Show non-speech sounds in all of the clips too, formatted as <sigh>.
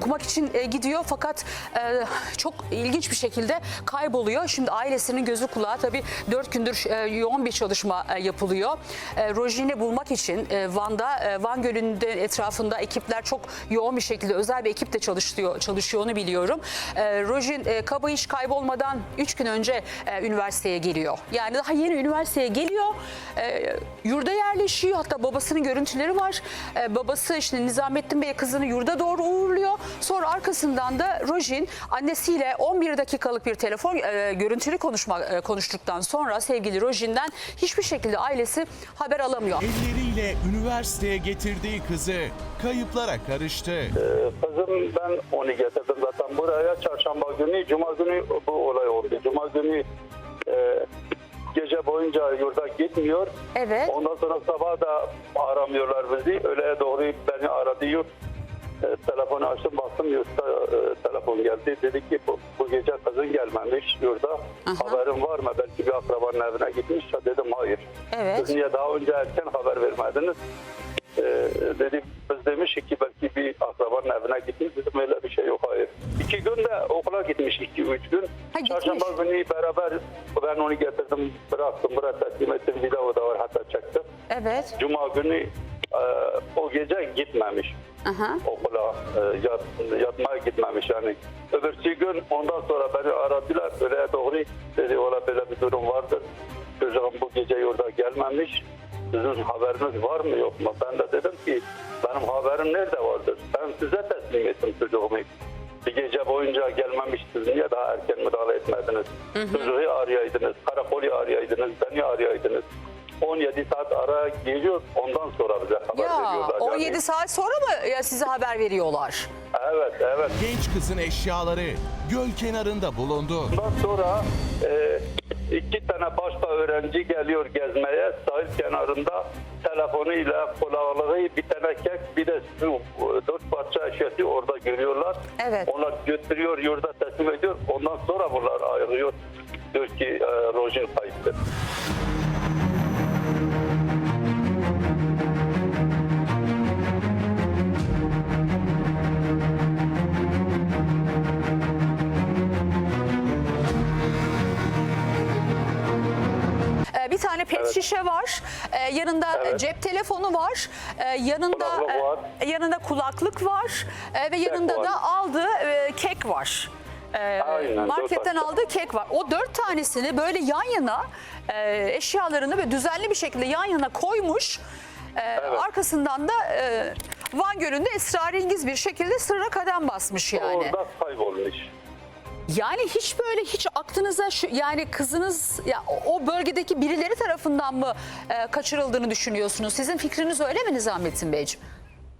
okumak için e, gidiyor fakat e, çok ilginç bir şekilde kayboluyor. Şimdi ailesinin gözü kulağı tabii dört gündür e, yoğun bir çalışma yapılıyor. Rojin'i bulmak için Van'da, Van Gölü'nde etrafında ekipler çok yoğun bir şekilde özel bir ekip de çalışıyor, çalışıyor onu biliyorum. Rojin e, Kabayış kaybolmadan 3 gün önce üniversiteye geliyor. Yani daha yeni üniversiteye geliyor. Yurda yerleşiyor. Hatta babasının görüntüleri var. Babası işte Nizamettin Bey kızını yurda doğru uğurluyor. Sonra arkasından da Rojin annesiyle 11 dakikalık bir telefon e, görüntülü konuşma e, konuştuktan sonra sevgili Rojin'den hiçbir şekilde ailesi haber alamıyor. Elleriyle üniversiteye getirdiği kızı kayıplara karıştı. Kızım ben onu getirdim zaten buraya çarşamba günü, cuma günü bu olay oldu. Cuma günü e, gece boyunca yurda gitmiyor. Evet. Ondan sonra sabah da aramıyorlar bizi. Öğleye doğru beni aradı yurt. E, telefonu açtım baktım yurtta e, telefon geldi. Dedi ki bu, bu gece kızın gelmemiş yurda. Haberin var mı? Belki bir akrabanın evine gitmiş. Dedim hayır. Evet. Siz niye daha önce erken haber vermediniz? Ee, dedi biz demiş ki belki bir akrabanın evine gitmiş dedim öyle bir şey yok hayır. İki gün de okula gitmiş iki üç gün. Ha. Çarşamba günü beraber ben onu getirdim bıraktım buraya teslim ettim video da var hatta çektim. Evet. Cuma günü e, o gece gitmemiş Aha. okula e, yat, yatmaya gitmemiş yani. Öbürsü gün ondan sonra beni aradılar öyle doğru dedi ola böyle bir durum vardır. Çocuğum bu gece yurda gelmemiş. Sizin haberiniz var mı yok mu? Ben de dedim ki benim haberim nerede vardır? Ben size teslim ettim çocuğumu. Bir gece boyunca gelmemiştiniz. Niye daha erken müdahale etmediniz? Çocuğu arayaydınız, karakolu arayaydınız, beni arayaydınız. 17 saat ara geliyor ondan sonra bize haber Ya veriyorlar. Yani- 17 saat sonra mı ya size haber veriyorlar? Evet, evet. Genç kızın eşyaları göl kenarında bulundu. Ondan sonra e, iki tane başka öğrenci geliyor gezmeye sahil kenarında telefonuyla kulaklığı bir tane kek bir de su e, dört parça eşyası orada görüyorlar. Evet. Onlar götürüyor yurda teslim ediyor. Ondan sonra bunlar ayrılıyor. Diyor ki e, Rojin kayıptır. Pet şişe var. Ee, yanında Evet. cep telefonu var. Ee, yanında Kulaklık var. e, yanında kulaklık var. Ee, ve yanında var. da aldığı e, kek var. Ee, Aynen, marketten aldığı kek var. O dört tanesini böyle yan yana e, eşyalarını ve düzenli bir şekilde yan yana koymuş. Ee, Arkasından da e, Van Gölü'nde esrarengiz bir şekilde sırra kadem basmış yani. Orada kaybolmuş. Yani hiç böyle hiç aklınıza şu yani kızınız ya o- bölgedeki birileri tarafından mı e, kaçırıldığını düşünüyorsunuz? Sizin fikriniz öyle mi Nizamettin Beyciğim?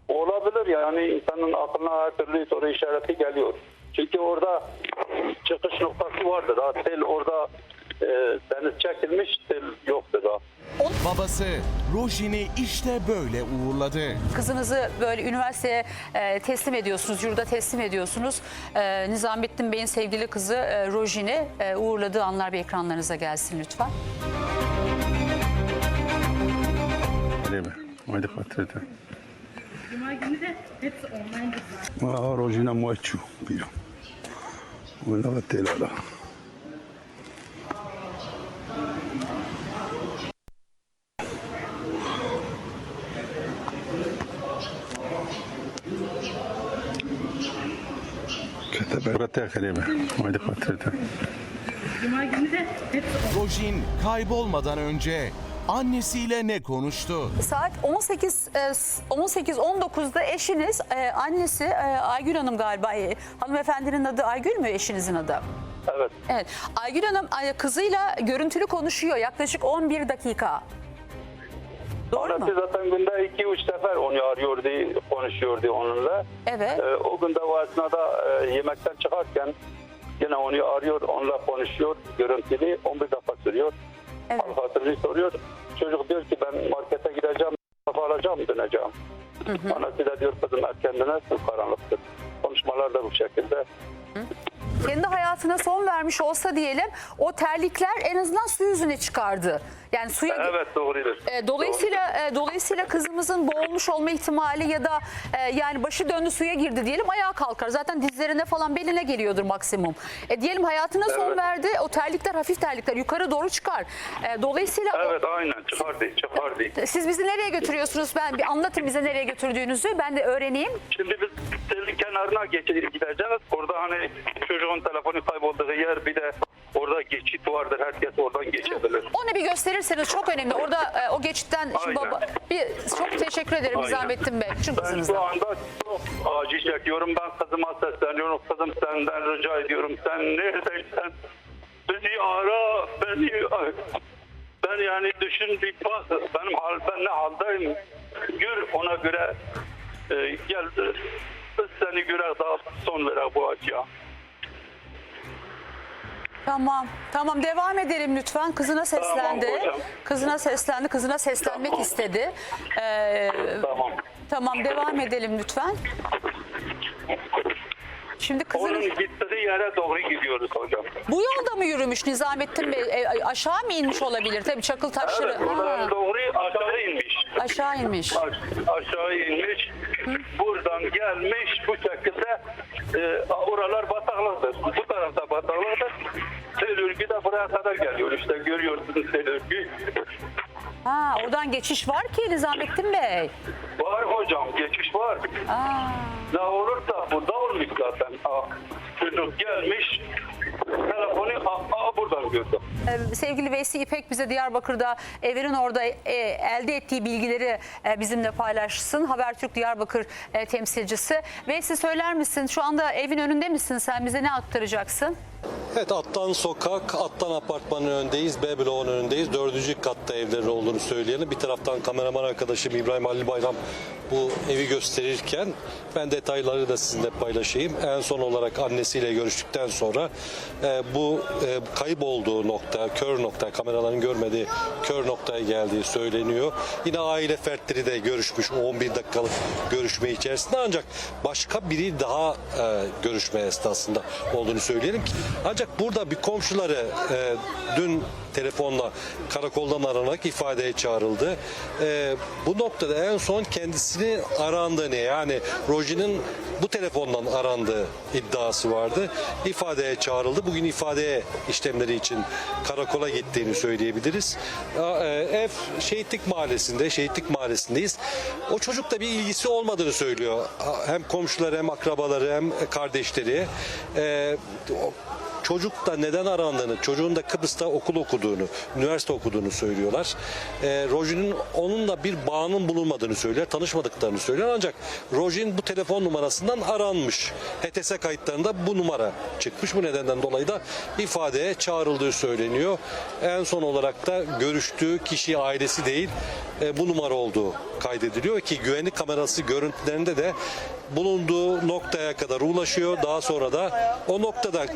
Olabilir yani insanın aklına her türlü soru işareti geliyor. Çünkü orada çıkış noktası vardır. Tel orada e, deniz çekilmiş, tel yoktur daha. Babası Rojin'i işte böyle uğurladı. Kızınızı böyle üniversiteye e, teslim ediyorsunuz, yurda teslim ediyorsunuz. E, Nizamettin Bey'in sevgili kızı e, Rojin'i e, uğurladığı anlar bir ekranlarınıza gelsin lütfen. Öyle mi? Hadi patrete. Cuma günü de hepsi online kızlar. Ma rojina moçu Cuma günü de hepsi Rojin kaybolmadan önce annesiyle ne konuştu? Saat 18 e, 18-19'da eşiniz, e, annesi e, Aygül Hanım galiba. E, hanımefendinin adı Aygül mü eşinizin adı? Evet. Evet. Aygül Hanım ay, kızıyla görüntülü konuşuyor yaklaşık 11 dakika. Doğru mu? Annesi zaten günde 2-3 sefer onu arıyordu, konuşuyordu onunla. Evet. E, o günde o esnada e, yemekten çıkarken yine onu arıyor, onunla konuşuyor. Görüntülü 11 dakika sürüyor. Evet. Hatırını soruyor. Çocuk diyor ki ben markete gideceğim, kafa alacağım, döneceğim. Annesi de diyor kızım erken dönersin karanlıktır. Konuşmalar da bu şekilde. Kendi hayatına son vermiş olsa diyelim o terlikler en azından su yüzüne çıkardı. Yani suya Evet doğrudur. E, dolayısıyla e, dolayısıyla kızımızın boğulmuş olma ihtimali ya da e, yani başı döndü suya girdi diyelim ayağa kalkar. Zaten dizlerine falan beline geliyordur maksimum. E, diyelim hayatına son Evet. verdi. O terlikler hafif terlikler yukarı doğru çıkar. E, dolayısıyla o- Evet aynen çıkardı çıkardı. siz bizi nereye götürüyorsunuz? Ben bir anlatın bize nereye götürdüğünüzü. Ben de öğreneyim. Şimdi biz telin kenarına geçeceğiz gideceğiz. Orada hani çocuğun telefonu kaybolduğu yer bir de orada geçit vardır. Herkes oradan geçebilir. Onu bir gösterirseniz çok önemli. Orada e, o geçitten şimdi Aynen. baba bir çok teşekkür ederim Aynen. Nizamettin Bey. Çünkü Ben kızınızdan. şu anda çok acil çekiyorum. Ben kızıma sesleniyorum. Kızım senden rica ediyorum. Sen neredeysen beni ara. Beni ben yani düşün bir bak. Benim hal, ben ne haldeyim. Gör ona göre e, gel seni göre daha son verek bu acıya. Tamam. Tamam devam edelim lütfen. Kızına seslendi. Tamam hocam. Kızına seslendi. Kızına seslenmek Tamam. istedi. Ee, Tamam. tamam devam edelim lütfen. Şimdi Onun kızın gittiği yere doğru gidiyoruz hocam. bu yolda mı yürümüş Nizamettin Bey? E, aşağı mı inmiş olabilir? Tabii çakıl taşları. Evet, buradan doğru aşağı inmiş. aşağı inmiş. Aş- aşağı inmiş. Buradan gelmiş bu şekilde e, oralar bataklıktır. Bu tarafta bataklıktır. Sel örgü de buraya kadar geliyor. İşte görüyorsunuz sel örgü. Ha, oradan geçiş var ki Nizamettin Bey. Var hocam geçiş var. Aa. Ne olursa burada olmuş zaten. Aa, çocuk gelmiş. Telefonu aa, aa, buradan gördüm. Ee, Sevgili Veysi İpek bize Diyarbakır'da evinin orada e, elde ettiği bilgileri e, bizimle paylaşsın. Habertürk Diyarbakır e, temsilcisi. Veysi söyler misin? Şu anda evin önünde misin? Sen bize ne aktaracaksın? Evet Attan Sokak, Attan Apartmanı'nın önündeyiz, B bloğunun önündeyiz. Dördüncü katta evlerin olduğunu söyleyelim. Bir taraftan kameraman arkadaşım İbrahim Halil Bayram bu evi gösterirken ben detayları da sizinle paylaşayım. En son olarak annesiyle görüştükten sonra e, bu e, kayıp olduğu nokta, kör nokta, kameraların görmediği kör noktaya geldiği söyleniyor. Yine aile fertleri de görüşmüş o 11 dakikalık görüşme içerisinde ancak başka biri daha e, görüşme esnasında olduğunu söyleyelim ancak burada bir komşuları e, dün telefonla karakoldan aranarak ifadeye çağrıldı. E, bu noktada en son kendisini arandığını yani Roji'nin bu telefondan arandığı iddiası vardı. İfadeye çağrıldı. Bugün ifade işlemleri için karakola gittiğini söyleyebiliriz. E, ev Şehitlik Mahallesi'nde, Şehitlik Mahallesi'ndeyiz. O çocukla bir ilgisi olmadığını söylüyor. Hem komşuları hem akrabaları hem kardeşleri. E, Çocuk da neden arandığını, çocuğun da Kıbrıs'ta okul okuduğunu, üniversite okuduğunu söylüyorlar. E, Roji'nin onunla bir bağının bulunmadığını söylüyor, tanışmadıklarını söylüyor. Ancak Roji'nin bu telefon numarasından aranmış. HTS kayıtlarında bu numara çıkmış. Bu nedenden dolayı da ifadeye çağrıldığı söyleniyor. En son olarak da görüştüğü kişi ailesi değil, e, bu numara olduğu kaydediliyor ki güvenlik kamerası görüntülerinde de bulunduğu noktaya kadar ulaşıyor. Daha sonra da o noktada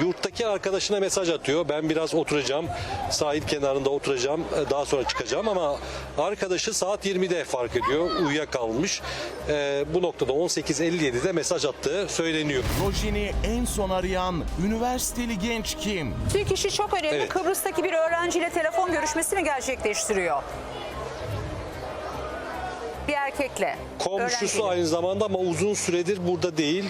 yurttaki arkadaşına mesaj atıyor. Ben biraz oturacağım. Sahil kenarında oturacağım. e, Daha sonra çıkacağım ama arkadaşı saat 20'de fark ediyor. Uyuyakalmış. E, bu noktada 18.57'de mesaj attığı söyleniyor. Rojin'i en son arayan üniversiteli genç kim? Türk işi çok önemli. Evet. Kıbrıs'taki bir öğrenciyle telefon görüşmesi mi gerçekleştiriyor? Bir erkekle. Komşusu öğrenciyle. aynı zamanda ama uzun süredir burada değil.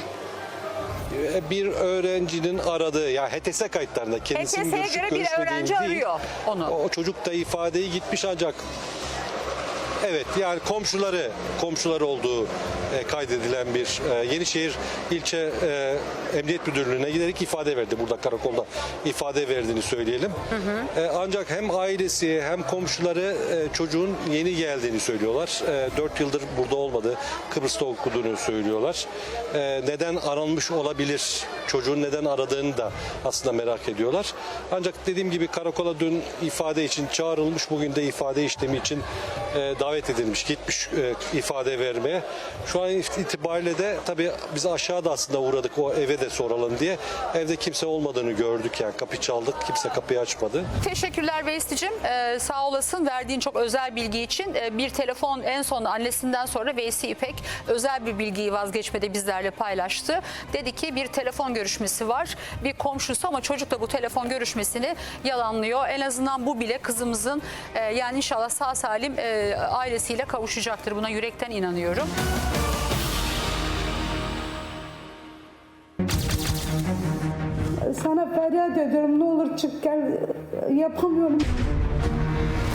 E, Bir öğrencinin aradığı, ya HTS kayıtlarında kendisinin HTS'ye görüşüp göre bir öğrenci değil. arıyor onu. O çocuk da ifadeyi gitmiş ancak <laughs> Evet yani komşuları komşuları olduğu e, kaydedilen bir e, Yenişehir ilçe e, emniyet müdürlüğüne giderek ifade verdi. Burada karakolda ifade verdiğini söyleyelim. E, ancak hem ailesi hem komşuları e, çocuğun yeni geldiğini söylüyorlar. E, 4 yıldır burada olmadı. Kıbrıs'ta okuduğunu söylüyorlar. E, neden aranmış olabilir? Çocuğun neden aradığını da aslında merak ediyorlar. Ancak dediğim gibi karakola dün ifade için çağrılmış. Bugün de ifade işlemi için e, davet edilmiş. Gitmiş e, ifade vermeye. Şu an itibariyle de tabii biz aşağıda aslında uğradık o eve de soralım diye. Evde kimse olmadığını gördük yani kapı çaldık. Kimse kapıyı açmadı. Teşekkürler Veysi'cim. Ee, sağ olasın verdiğin çok özel bilgi için. Ee, bir telefon en son annesinden sonra Veysi İpek özel bir bilgiyi vazgeçmede bizlerle paylaştı. Dedi ki bir telefon telefon görüşmesi var. Bir komşusu ama çocuk da bu telefon görüşmesini yalanlıyor. En azından bu bile kızımızın e, yani inşallah sağ salim e, ailesiyle kavuşacaktır. Buna yürekten inanıyorum. Sana feryat ediyorum ne olur çık gel yapamıyorum.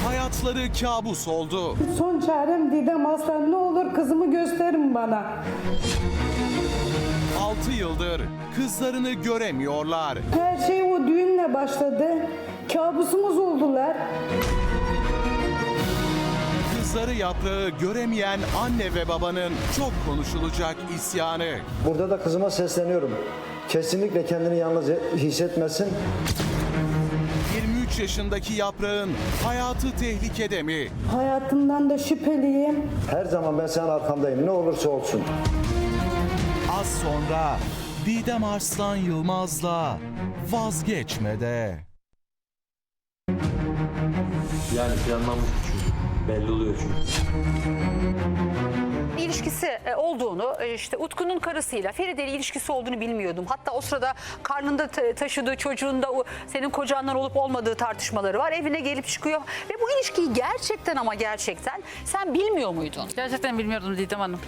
Hayatları kabus oldu. Son çarem Didem Aslan ne olur kızımı gösterin bana. 6 yıldır kızlarını göremiyorlar. Her şey o düğünle başladı. Kabusumuz oldular. Kızları yaprağı göremeyen anne ve babanın çok konuşulacak isyanı. Burada da kızıma sesleniyorum. Kesinlikle kendini yalnız hissetmesin. 23 yaşındaki yaprağın hayatı tehlikede mi? Hayatımdan da şüpheliyim. Her zaman ben senin arkandayım. Ne olursa olsun. Az sonra Didem Arslan Yılmaz'la vazgeçmede. Yani planlanmış. Belli oluyor çünkü. ilişkisi e, olduğunu e, işte Utku'nun karısıyla Feride ile ilişkisi olduğunu bilmiyordum. Hatta o sırada karnında ta- taşıdığı çocuğunda o senin kocandan olup olmadığı tartışmaları var. Evine gelip çıkıyor ve bu ilişkiyi gerçekten ama gerçekten sen bilmiyor muydun? Gerçekten bilmiyordum Didem Hanım.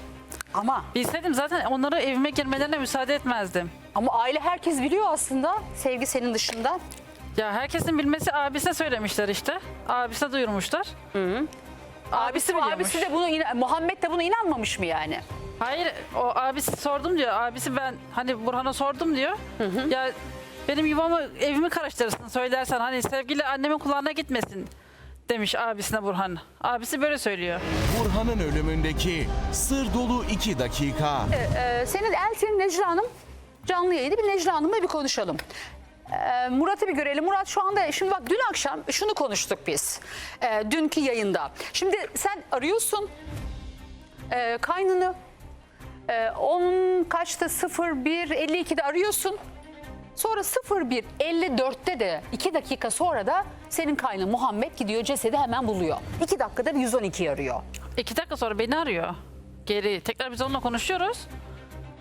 Ama Bilseydim zaten onlara evime girmelerine müsaade etmezdim. ama aile herkes biliyor aslında. Sevgi senin dışında. Ya herkesin bilmesi abisine söylemişler işte. Abisine duyurmuşlar. Abisi biliyormuş. Abisi de bunu ina- Muhammed de buna inanmamış mı yani? Hayır o abisi sordum diyor. Abisi ben hani Burhan'a sordum diyor. Ya benim yuvamı evimi karıştırırsın söylersen hani sevgili annemin kulağına gitmesin demiş abisine Burhan. Abisi böyle söylüyor. Burhan'ın ölümündeki sır dolu 2 dakika. Ee, senin Eltin Necla Hanım canlı yayını bir Necla Hanım'la bir konuşalım. Ee, Murat'ı bir görelim. Murat şu anda şimdi bak dün akşam şunu konuştuk biz. Ee, dünkü yayında. Şimdi sen arıyorsun e, kaynını. E, onun kaçta 01.52'de arıyorsun. Sonra 01.54'te de 2 dakika sonra da senin kaynın Muhammed gidiyor cesedi hemen buluyor. 2 dakikada bir 112 arıyor. İki dakika sonra beni arıyor. Geri tekrar biz onunla konuşuyoruz.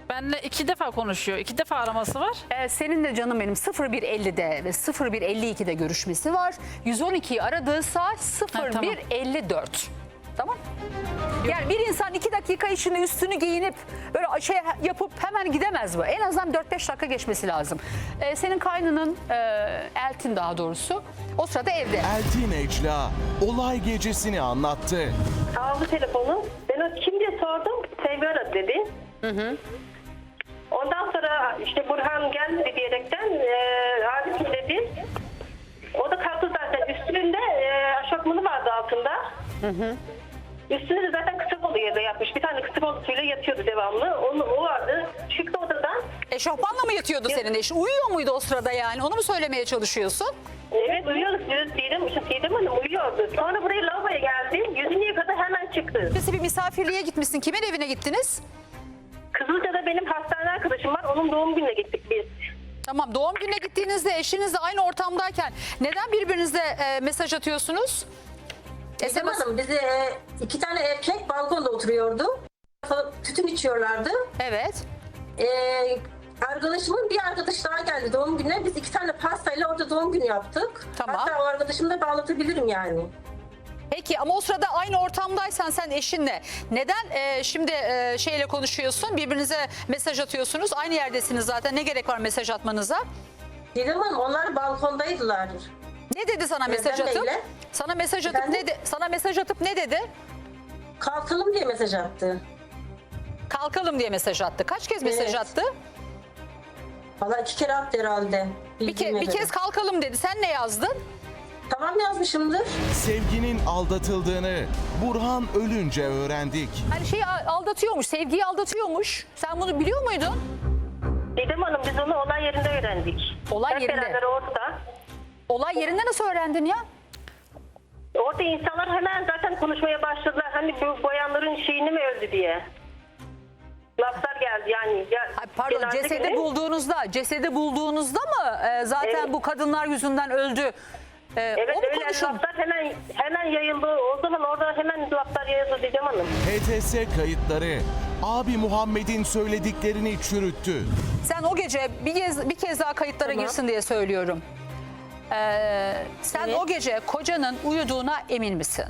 Benle iki defa konuşuyor. iki defa araması var. Ee, senin de canım benim 0150'de ve 0152'de görüşmesi var. 112'yi aradığı saat tamam. 0154. Tamam. Yani bir insan iki dakika içinde üstünü giyinip böyle şey yapıp hemen gidemez bu. En azından 4-5 dakika geçmesi lazım. Ee, senin kaynının e, Eltin daha doğrusu o sırada evde. Eltin Ecla olay gecesini anlattı. Aldı telefonu. Ben o kim diye sordum. Sevgi aradı dedi. Ondan sonra işte Burhan gelmedi diyerekten e, abi kim dedi. O da kalktı zaten. Üstünde e, aşortmanı vardı altında. Üstünde de zaten kısa kolu yerde yapmış. Bir tane kısa koluyla yatıyordu devamlı. Onu, o vardı. Çıktı odadan. Eşofmanla mı yatıyordu senin eşin? Uyuyor muydu o sırada yani? Onu mu söylemeye çalışıyorsun? Evet uyuyoruz diyoruz Didem. İşte Didem Hanım uyuyordu. Sonra buraya lavaboya geldi. Yüzünü yıkadı hemen çıktı. Birisi bir misafirliğe gitmişsin. Kimin evine gittiniz? Kızılca'da benim hastane arkadaşım var. Onun doğum gününe gittik biz. Tamam doğum gününe gittiğinizde eşinizle aynı ortamdayken neden birbirinize e, mesaj atıyorsunuz? Didem Hanım bize iki tane erkek balkonda oturuyordu. Tütün içiyorlardı. Evet. E, arkadaşımın bir arkadaş daha geldi doğum gününe. Biz iki tane pastayla orada doğum günü yaptık. Tamam. Hatta o arkadaşımı da bağlatabilirim yani. Peki ama o sırada aynı ortamdaysan sen eşinle neden e, şimdi e, şeyle konuşuyorsun? Birbirinize mesaj atıyorsunuz. Aynı yerdesiniz zaten. Ne gerek var mesaj atmanıza? Didem Hanım onlar balkondaydılar. Ne dedi sana mesaj Neden atıp? neyle? Sana mesaj atıp Efendim? ne de, sana mesaj atıp ne dedi? Kalkalım diye mesaj attı. Kalkalım diye mesaj attı. Kaç kez mesaj Evet. attı? Valla iki kere attı herhalde. Bir, ke- bildiğime bir göre. kez kalkalım dedi. Sen ne yazdın? Tamam yazmışımdır. Sevginin aldatıldığını Burhan ölünce öğrendik. Hani şeyi a- aldatıyormuş, sevgiyi aldatıyormuş. Sen bunu biliyor muydun? Didem Hanım biz onu olay yerinde öğrendik. Olay Hep yerinde. beraber orada. Olay yerinde nasıl öğrendin ya? Orada insanlar hemen zaten konuşmaya başladılar. Hani bu boyanların şeyini mi öldü diye. Laflar geldi yani. Ya, Ay, pardon cenaze cesedi günü- bulduğunuzda, cesedi bulduğunuzda mı e, zaten Evet. bu kadınlar yüzünden öldü? E, Evet o mu öyle konuşuldu? laflar hemen hemen yayıldı. O zaman orada hemen laflar yayıldı Didem Hanım. HTS kayıtları abi Muhammed'in söylediklerini çürüttü. Sen o gece bir kez, bir kez daha kayıtlara Tamam. girsin diye söylüyorum. Ee, sen Evet. o gece kocanın uyuduğuna emin misin?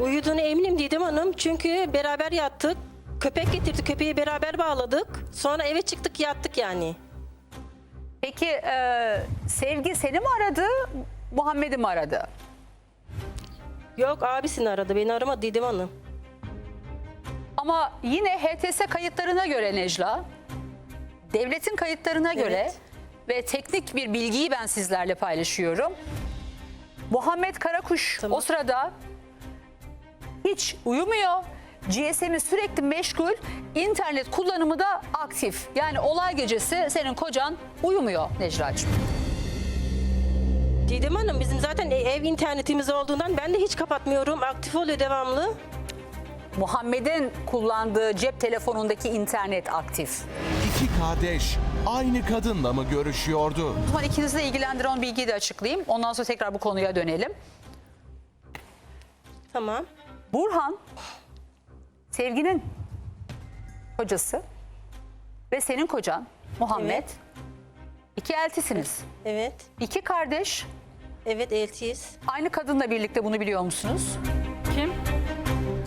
Uyuduğunu eminim Didem Hanım. Çünkü beraber yattık. Köpek getirdi. Köpeği beraber bağladık. Sonra eve çıktık yattık yani. Peki e, Sevgi seni mi aradı, Muhammed'i mi aradı? Yok abisini aradı. Beni aramadı Didem Hanım. Ama yine HTS kayıtlarına göre Necla, devletin kayıtlarına göre ve teknik bir bilgiyi ben sizlerle paylaşıyorum. Muhammed Karakuş Tamam. o sırada hiç uyumuyor. GSM'i sürekli meşgul, internet kullanımı da aktif. Yani olay gecesi senin kocan uyumuyor Necla'cığım. Didem Hanım bizim zaten ev internetimiz olduğundan ben de hiç kapatmıyorum. Aktif oluyor devamlı. Muhammed'in kullandığı cep telefonundaki internet aktif. İki kardeş aynı kadınla mı görüşüyordu? O zaman ikinizi de ilgilendiren bilgiyi de açıklayayım. Ondan sonra tekrar bu konuya dönelim. Tamam. Burhan, Sevgi'nin kocası ve senin kocan Muhammed. Evet. İki eltisiniz. Evet. İki kardeş Evet eltiyiz. aynı kadınla birlikte bunu biliyor musunuz?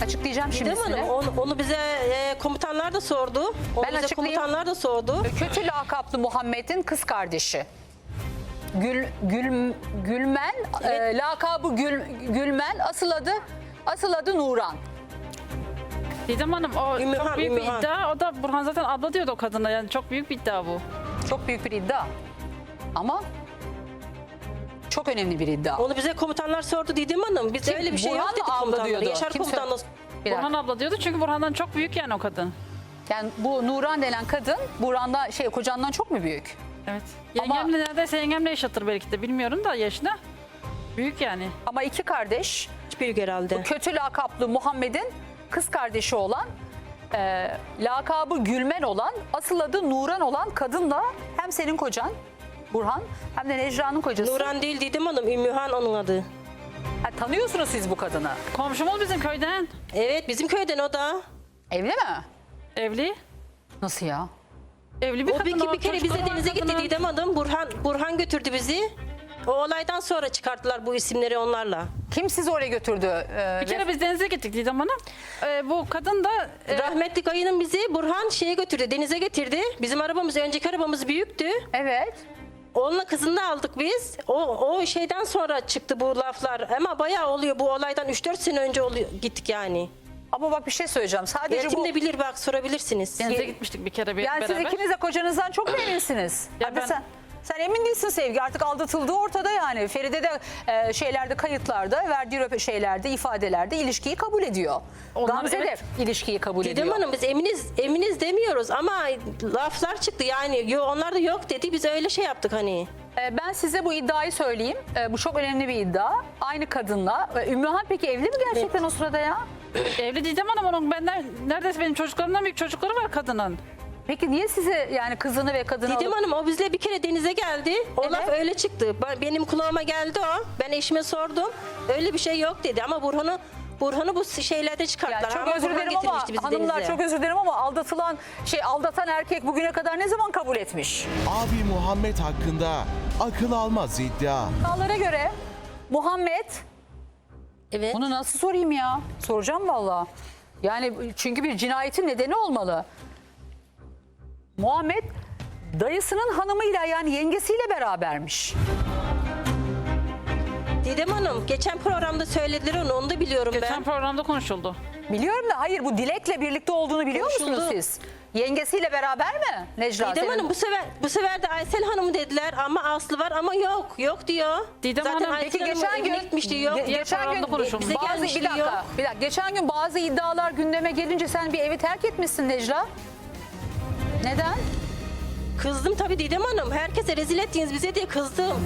Açıklayacağım şimdi Didem size. Hanım onu, onu bize e, komutanlar da sordu. Onu Ben bize açıklayayım. komutanlar da sordu. Kötü lakaplı Muhammed'in kız kardeşi. Gül, Gül, Gülmen, e, lakabı Gül, Gülmen, asıl adı asıl adı Nuran. Didem Hanım o Ümmühan, çok büyük Ümmühan. bir iddia. O da Burhan zaten abla diyordu o kadına. Yani çok büyük bir iddia bu. Çok büyük bir iddia. Ama çok önemli bir iddia. Onu bize komutanlar sordu Didem Hanım. Biz Kim? öyle bir şey Burhan yok dedik abla komutanlara. diyordu? Yaşar Kim komutan da- Bir dakika. Burhan abla diyordu çünkü Burhan'dan çok büyük yani o kadın. Yani bu Nuran denen kadın Burhan'da şey kocandan çok mu büyük? Evet. Ama- Yengemle neredeyse yengemle yaşatır belki de bilmiyorum da yaşına. Büyük yani. Ama iki kardeş Hiç büyük herhalde. kötü lakaplı Muhammed'in kız kardeşi olan e, lakabı Gülmen olan asıl adı Nuran olan kadınla hem senin kocan Burhan hem de Necla'nın kocası. Nuran değil Didem Hanım. Ümmühan onun adı. Ha, tanıyorsunuz siz bu kadını. Komşumuz bizim köyden. Evet bizim köyden o da. Evli mi? Evli. Nasıl ya? Evli bir O kadın. bir, bir kere bize denize gitti. Didem Hanım. Burhan, Burhan götürdü bizi. O olaydan sonra çıkarttılar bu isimleri onlarla. Kim sizi oraya götürdü? Ee, Bir kere biz denize gittik Didem Hanım. Ee, bu kadın da e, Rahmetli kayının bizi Burhan şeye götürdü, denize getirdi. Bizim arabamız, önceki arabamız büyüktü. Evet. Onunla kızını da aldık biz. O, o şeyden sonra çıktı bu laflar. Ama bayağı oluyor bu olaydan 3-4 sene önce oluyor, gittik yani. Ama bak bir şey söyleyeceğim. Sadece Yönetim bu... de bilir bak sorabilirsiniz. denize gitmiştik bir kere bir, Yani siz beraber. ikiniz de kocanızdan çok eminsiniz? Ya Hadi ben- sen, sen emin değilsin Sevgi. Artık aldatıldığı ortada yani. Feride de e, şeylerde, kayıtlarda, verdiği röpe şeylerde, ifadelerde ilişkiyi kabul ediyor. Onlar- Gamze evet. de ilişkiyi kabul Didem ediyor. Hanım biz eminiz eminiz demiyoruz ama laflar çıktı yani yo, onlar da yok dedi biz öyle şey yaptık hani. E, ben size bu iddiayı söyleyeyim. E, bu çok önemli bir iddia. Aynı kadınla. E, Ümmühan peki evli mi gerçekten o sırada ya? Evli Didem Hanım onun benden neredeyse benim çocuklarımdan büyük çocukları var kadının. Peki niye size yani kızını ve kadını Didem alıp- Hanım o bizle bir kere denize geldi. O Evet. laf öyle çıktı. Ben- Benim kulağıma geldi o. Ben eşime sordum. Öyle bir şey yok dedi ama Burhan'ı Burhan'ı bu şeylerde çıkarttılar. Yani çok Ama özür Burhan dilerim ama getirmişti bizi hanımlar denize. çok özür dilerim ama aldatılan şey aldatan erkek bugüne kadar ne zaman kabul etmiş? Abi Muhammed hakkında akıl almaz iddia. İddialara göre Muhammed Evet. bunu nasıl sorayım ya? Soracağım valla. Yani çünkü bir cinayetin nedeni olmalı. Muhammed dayısının hanımıyla yani yengesiyle berabermiş. Didem Hanım geçen programda söylediler onu onu da biliyorum Geçen ben. programda konuşuldu. Biliyorum da hayır bu Dilek'le birlikte olduğunu biliyor musunuz Konuşuldu. siz? Yengesiyle beraber mi Necla? Didem senin? Hanım bu sefer bu sefer de Aysel Hanım dediler ama Aslı var ama yok yok diyor. Didem Zaten Hanım, Aysel Peki geçen gün gitmişti yok. ge- Diğer geçen gün programda konuşulmuş. Bize bazı gelmişti, bir dakika, yok. bir dakika. Geçen gün bazı iddialar gündeme gelince sen bir evi terk etmişsin Necla. Neden? Kızdım tabii Didem Hanım. Herkese rezil ettiniz bize diye kızdım.